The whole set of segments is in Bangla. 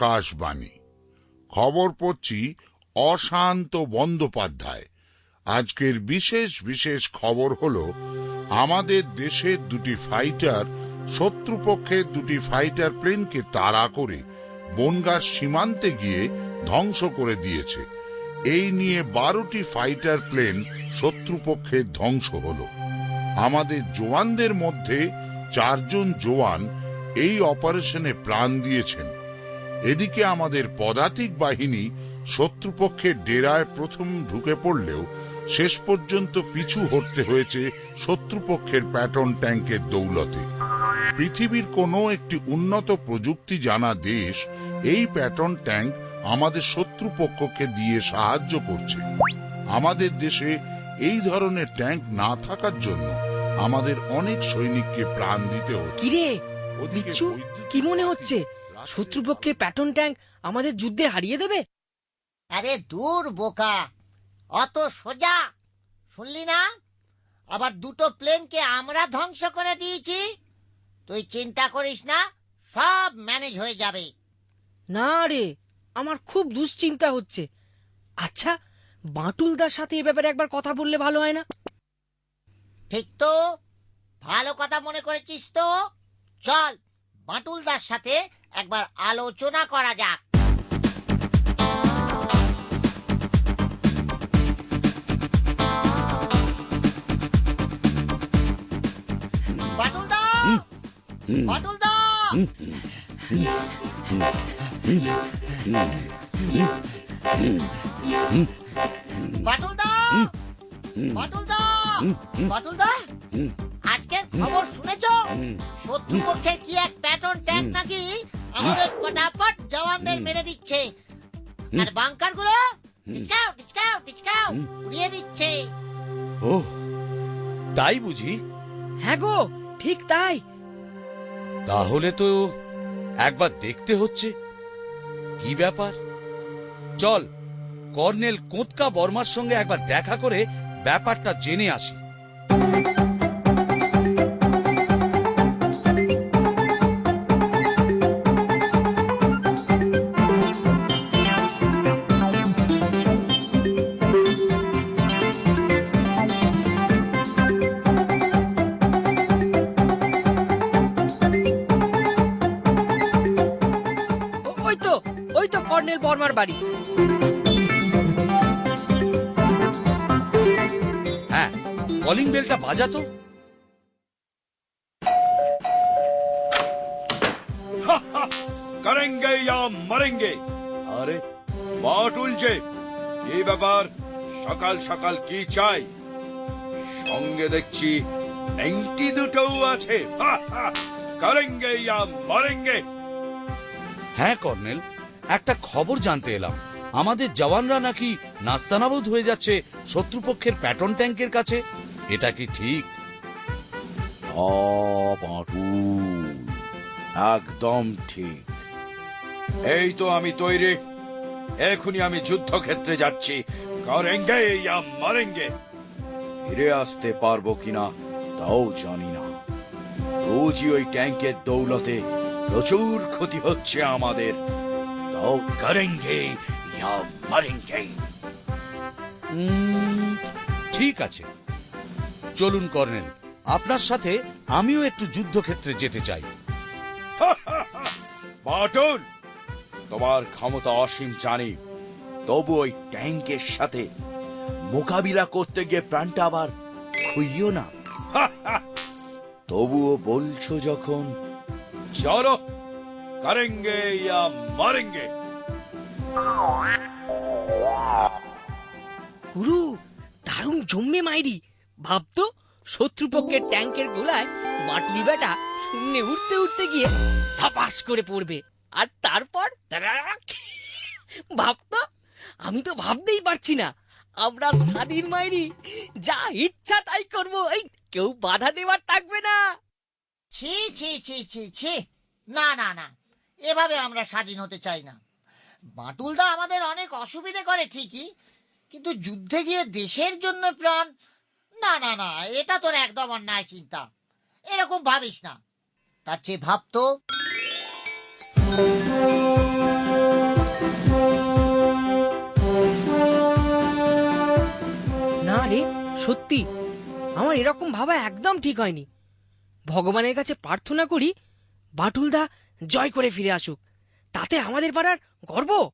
আকাশবাণী। খবর পড়ছি অশান্ত বন্দ্যোপাধ্যায়। আজকের বিশেষ বিশেষ খবর হল, আমাদের দেশের দুটি ফাইটার শত্রুপক্ষের দুটি ফাইটার প্লেনকে তাড়া করে বনগাঁ সীমান্তে গিয়ে ধ্বংস করে দিয়েছে। এই নিয়ে বারোটি ফাইটার প্লেন শত্রুপক্ষের ধ্বংস হল। আমাদের জওয়ানদের মধ্যে চারজন জওয়ান এই অপারেশনে প্রাণ দিয়েছেন। এদিকে আমাদের পদাতিক বাহিনী শত্রুপক্ষের ডেরায় প্রথম ঢুকে পড়লেও শেষ পর্যন্ত পিছু হটতে হয়েছে শত্রুপক্ষের প্যাটর্ন ট্যাঙ্কের দৌলতে। পৃথিবীর কোনো একটি উন্নত প্রযুক্তি জানা দেশ এই প্যাটর্ন ট্যাঙ্ক আমাদের শত্রুপক্ষকে দিয়ে সাহায্য করছে। আমাদের দেশে এই ধরনের ট্যাঙ্ক না থাকার জন্য আমাদের অনেক সৈনিককে প্রাণ দিতে হচ্ছে। কি মনে হচ্ছে? শত্রুপক্ষের প্যাটর্ন ট্যাঙ্ক আমাদের যুদ্ধে হারিয়ে দেবে? আরে দূর বোকা। অত সোজা। শুনলি না? আবার দুটো প্লেনকে আমরা ধ্বংস করে দিয়েছি। তুই চিন্তা করিস না সব ম্যানেজ হয়ে যাবে। না রে আমার খুব দুশ্চিন্তা হচ্ছে। আচ্ছা বাঁটুলদার সাথে এ ব্যাপারে একবার কথা বললে ভালো হয় না? ঠিক তো। ভালো কথা মনে করেছিস তো? চল বাটুলদার সাথে একবার আলোচনা করা যাক। আজকের খবর শুনেছ? শত্রুপক্ষের কি এক প্যাটার্ন ট্যাঙ্ক নাকি আমাদের ফটাফট জওয়ানদের মেরে দিচ্ছে। আর বাংকারগুলো টিচকাও টিচকাও টিচকাও উড়িয়ে দিচ্ছে। ও তাই বুঝি? হ্যাঁ গো ঠিক তাই। তাহলে তো একবার দেখতে হচ্ছে। কি ব্যাপার? চল কর্নেল কোঁতকা বর্মার সঙ্গে একবার দেখা করে ব্যাপারটা জেনে আসি। আমার বাড়ি। হ্যাঁ কলিং বেলটা বাজাতো করেঙ্গে ইয়া মরেঙ্গে। আরে উলছে এই ব্যাপার সকাল সকাল কি চাই? সঙ্গে দেখছি ব্যাংকটি দুটোও আছে। করেঙ্গে ইয়া মরেঙ্গে। হ্যাঁ কর্নেল। একটা খবর জানতে এলাম। আমাদের জওয়ানরা নাকি নাস্তানাবুদ হয়ে যাচ্ছে শত্রুপক্ষের প্যাটর্ন ট্যাঙ্কের কাছে। এটা কি ঠিক? একদম ঠিক। এই তো আমি তৈরি। এখনই আমি যুদ্ধক্ষেত্রে যাচ্ছি। মরেঙ্গে। ফিরে আসতে পারব কিনা তাও জানি না। রোজই ওই ট্যাঙ্কের দৌলতে প্রচুর ক্ষতি হচ্ছে আমাদের। করেঙ্গে ইয়া মরেঙ্গে উম, ঠিক আছে। চলুন কর্নেল আপনার সাথে আমিও একটু যুদ্ধক্ষেত্রে যেতে চাই। বাটুল তোমার ক্ষমতা অসীম জানি। তবু ওই ট্যাঙ্কের সাথে মোকাবিলা করতে গিয়ে প্রাণটা আবার খুইও না। তবুও বলছো যখন চলো করেঙ্গে ইয়া মারেঙ্গে গুরু দারুণ জম্মে মাইরি। ভাবতো শত্রুপক্ষের ট্যাঙ্কের গোলায় মাটুল বেটা শূন্যে উঠতে উঠতে গিয়ে থাপাস করে পড়বে। আর তারপর! ভাবতো আমি তো ভাবতেই পারছি না আমরা স্বাধীন মাইরি যা ইচ্ছা তাই করব এই কেউ বাধা দেওয়ার থাকবে না। ছি ছি ছি ছি ছি। না না না। এভাবে আমরা স্বাধীন হতে চাই না। বাঁটুলদা আমাদের অনেক অসুবিধে করে, ঠিকই। কিন্তু যুদ্ধে গিয়ে দেশের জন্য প্রাণ? না না না, এটা তোর একদম অন্যায় চিন্তা। এরকম ভাবিস না। তার চেয়ে ভাবতো না রে, সত্যি। আমার এরকম ভাবা একদম ঠিক হয়নি। ভগবানের কাছে প্রার্থনা করি, বাটুলদা জয় করে ফিরে আসুক। তাতে আমাদের পাড়ার গর্ব।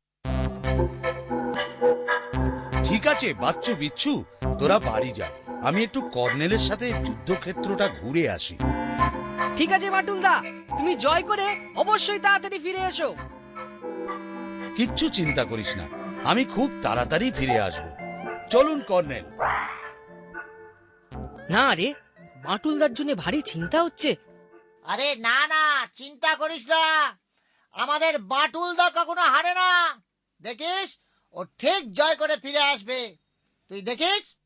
ঠিক আছে বাচ্চু বিচ্ছু তোরা বাড়ি যা। আমি একটু কর্নেলের সাথে যুদ্ধক্ষেত্রটা ঘুরে আসি। ঠিক আছে বাটুলদা তুমি জয় করে অবশ্যই তাড়াতাড়ি ফিরে এসো। কিচ্ছু চিন্তা করিস না। আমি খুব তাড়াতাড়ি ফিরে আসব। চলুন কর্নেল। না রে বাটুলদার জন্য ভারী চিন্তা হচ্ছে। আরে না না, চিন্তা করিস না। আমাদের বাটুল দা কখনো হারে না। দেখিস, ও ঠিক জয় করে ফিরে আসবে। তুই দেখিস?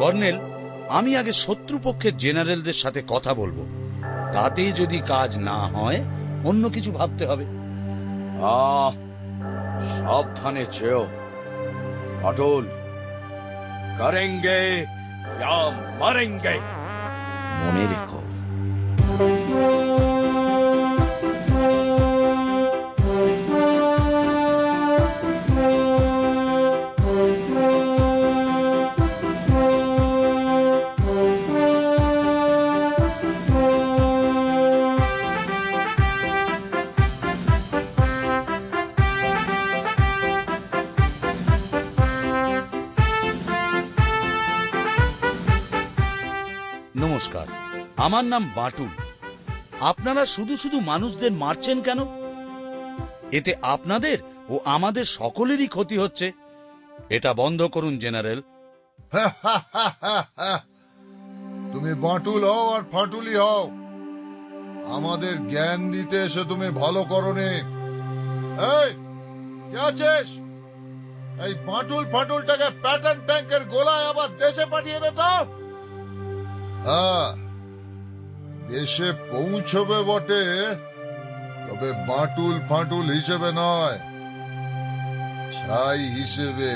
কর্নেল, আমি আগে শত্রুপক্ষের জেনারেলদের সাথে কথা বলব। তাতে যদি কাজ না হয় অন্য কিছু ভাবতে হবে। আহ সাবধানে চেয়েও অটল। করেঙ্গে মনে রেখো। নমস্কার। আমার নাম বাটুল। আপনারা শুধু শুধু মানুষদের মারছেন কেন? এতে আপনাদের ও আমাদের সকলেরই ক্ষতি হচ্ছে। এটা বন্ধ করুন, জেনারেল। তুমি বাঁটুল হও আর ফাটুলি হও। আমাদের জ্ঞান দিতে এসে তুমি ভালো করনি। এই, কে আছিস? এই ফাটুলটাকে প্যাটার্ন ট্যাঙ্কের গোলায় আবার দেশে পাঠিয়ে দে তো। হ্যাঁ দেশে পৌঁছবে বটে, তবে বাটুল ফাটুল হিসেবে নয়, ছাই হিসেবে।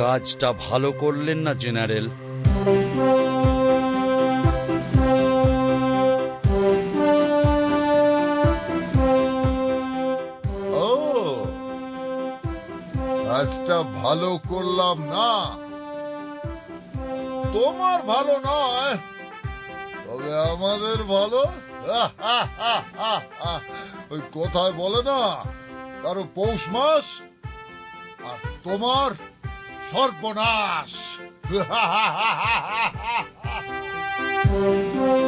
কাজটা ভালো করলেন না জেনারেল। কাজটা ভালো করলাম না। তোমার ভালো নয়, তবে আমাদের ভালো? ওই কথায় বলে না, কারও পৌষ মাস আর তোমার সর্বনাশ।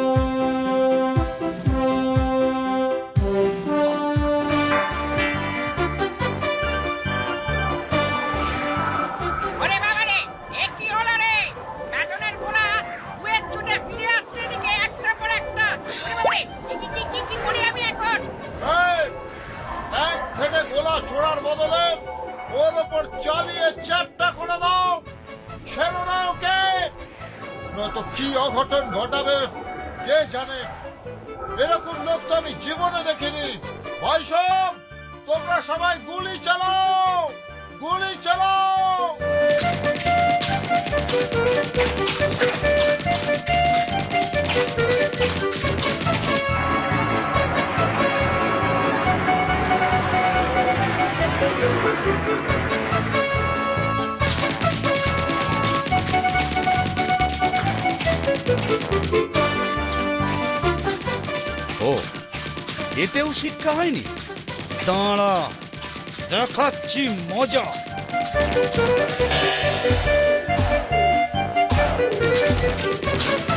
ভাই সব তোমরা সবাই গুলি চালাও গুলি চালাও। ও এতেও শিক্ষা হয়নি দাঁড়া দেখাচ্ছি মজা Thank you.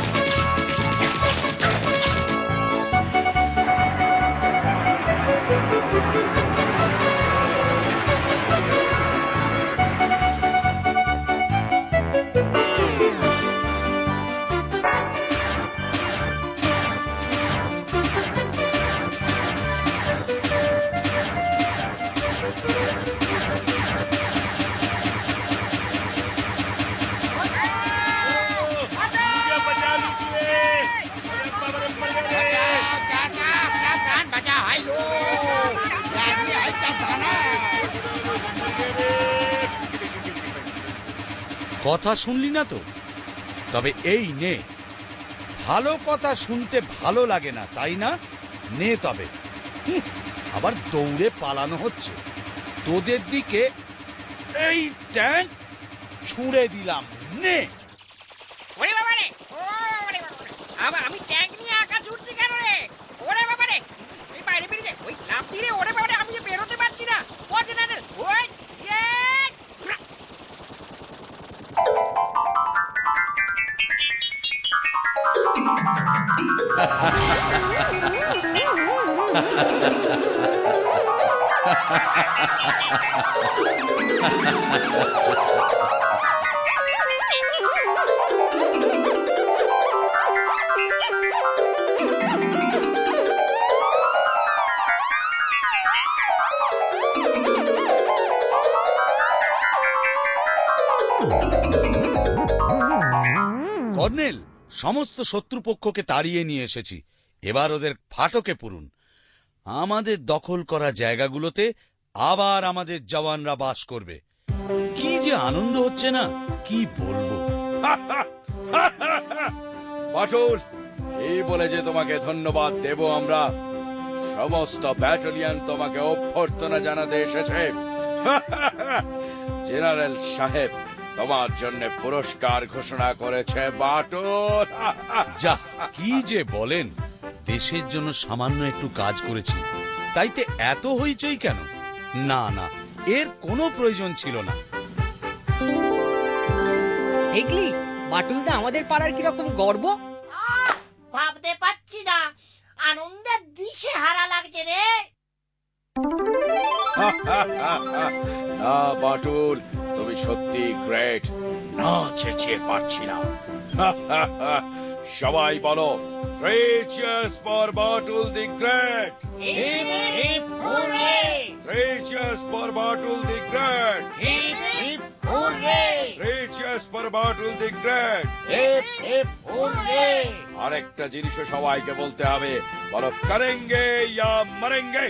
কথা শুনলি না তো? তবে এই নে। ভালো কথা শুনতে ভালো লাগে না, তাই না? নে তবে। আবার দৌড়ে পালানো হচ্ছে। তোদের দিকে এই ট্যাঙ্ক ছুঁড়ে দিলাম। নে। আমি কর্নেল, সমস্ত শত্রুপক্ষকে তাড়িয়ে নিয়ে এসেছি। এবার ওদের ফাটকে পুরুন। আমাদের দখল করা জায়গাগুলোতে আবার আমাদের জওয়ানরা বাস করবে। কি যে আনন্দ হচ্ছে না কি বলব? বাটুল এই বলে যে তোমাকে ধন্যবাদ দেব আমরা সমস্ত ব্যাটালিয়ন তোমাকে অভ্যর্থনা জানাতে এসেছে। জেনারেল সাহেব তোমার জন্য পুরস্কার ঘোষণা করেছে বাটুল। যা কি যে বলেন দেশের জন্য সামান্য একটু কাজ করেছি তাইতে এত হইচই কেন? না না এর কোনো প্রয়োজন ছিল না। দেখলি? বাটুলদা আমাদের পাড়ার কীরকম গর্ব? ভাবতে পারছি না। আনন্দের দিশে হারা লাগছে রে। না বাটুল তুমি সত্যি গ্রেট না চেঁচিয়ে পারছি না। সবাই বলো three cheers for Batul the great three cheers for Batul the great three cheers for Batul the great আরেকটা জিনিসও সবাইকে বলতে হবে বলো করেঙ্গে ইয়া মরেঙ্গে।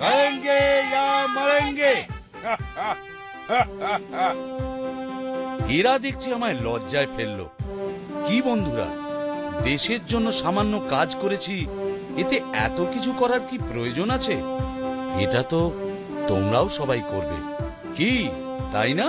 করেঙ্গে ইয়া মরেঙ্গে। এরা দেখছি আমায় লজ্জায় ফেলল। কি বন্ধুরা, দেশের জন্য সামান্য কাজ করেছি, এতে এত কিছু করার কি প্রয়োজন আছে? এটা তো তোমরাও সবাই করবে। কি, তাই না?